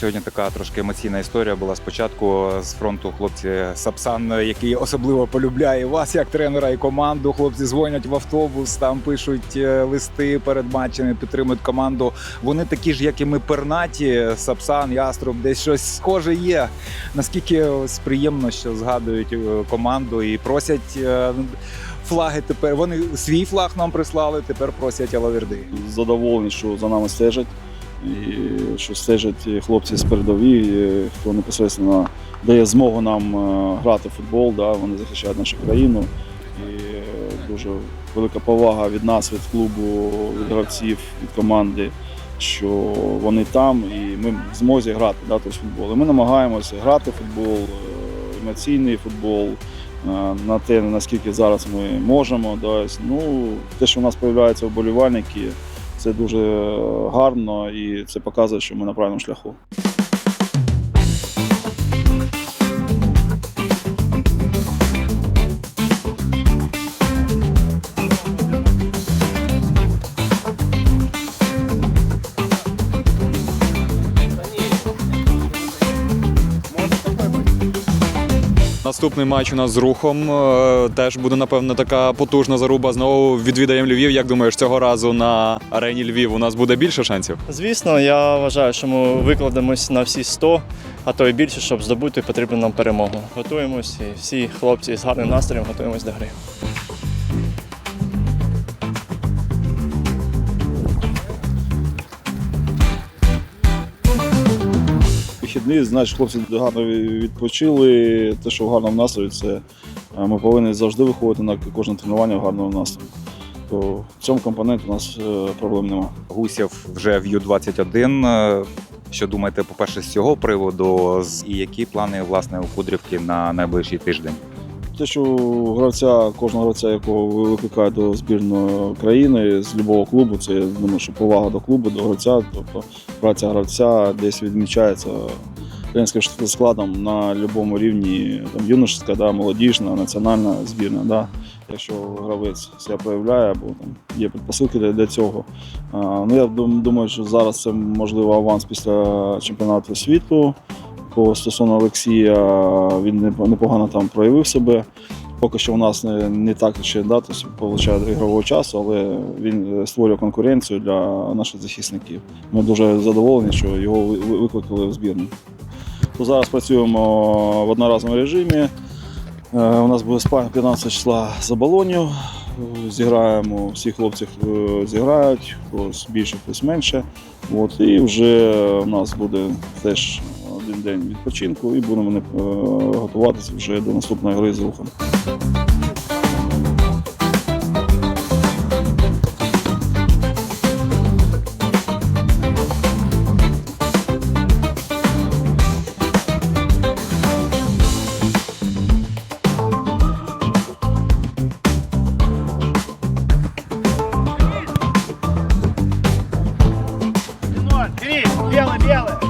Сьогодні така трошки емоційна історія була спочатку з фронту. Хлопці Сапсан, який особливо полюбляє вас як тренера і команду. Хлопці дзвонять в автобус, там пишуть е, листи перед матчами, підтримують команду. Вони такі ж, як і ми пернаті. Сапсан, Яструб, десь щось схоже є. Наскільки ось приємно, що згадують е, команду і просять. е, Флаги тепер вони свій флаг нам прислали. Тепер просять Алаверди. задоволені, що за нами стежать, і що стежать хлопці з передові, хто непосередньо дає змогу нам е, грати в футбол, да, вони захищають нашу країну. І дуже велика повага від нас, від клубу, від гравців, від команди, що вони там і ми в змозі грати да, той футбол. І ми намагаємося грати в футбол, е, емоційний футбол. е, На те, наскільки зараз ми можемо. Да. Ну, те, що у нас з'являються вболівальники, це дуже гарно і це показує, що ми на правильному шляху. Наступний матч у нас з рухом. е, Теж буде, напевно, така потужна заруба. Знову відвідаємо Львів. Як думаєш, цього разу на арені Львів у нас буде більше шансів? Звісно, я вважаю, що ми викладемось на всі 100, а то і більше, щоб здобути потрібну нам перемогу. Готуємось і всі хлопці з гарним настроєм готуємось до гри. Вихідний, значить, хлопці гарно відпочили. Те, що в гарному настрої, це е, ми повинні завжди виходити на кожне тренування в гарному настрої. То в цьому компоненті у нас е, проблем немає. Гусів вже в Ю-21. Е, Що думаєте, по-перше, з цього приводу, і які плани власне у Кудрівки на найближчий тиждень? Те, що гравця, кожного гравця, якого ви викликають до збірної країни з будь-якого клубу, це я думаю, що повага до клубу, до гравця, тобто праця гравця десь відмічається тренерським складом на будь-якому рівні, там юношська, да, молодіжна, національна збірна. Да. Якщо гравець себе проявляє або там є предпосилки для, для цього. А, ну, я думаю, що зараз це можливо аванс після чемпіонату світу по стосовно Олексія він непогано там проявив себе. Поки що у нас не, не так ще да, получає ігрового часу, але він е, створює конкуренцію для наших захисників. Ми дуже задоволені, що його ви- ви- викликали в збірну. То зараз працюємо в одноразовому режимі. Е, У нас буде спарринг 15 числа за балонів. Зіграємо, всі хлопці е, зіграють, хтось більше, хтось менше. От, і вже у нас буде теж один день відпочинку і будемо е, готуватися вже до наступної гри з рухом. Белый, белый.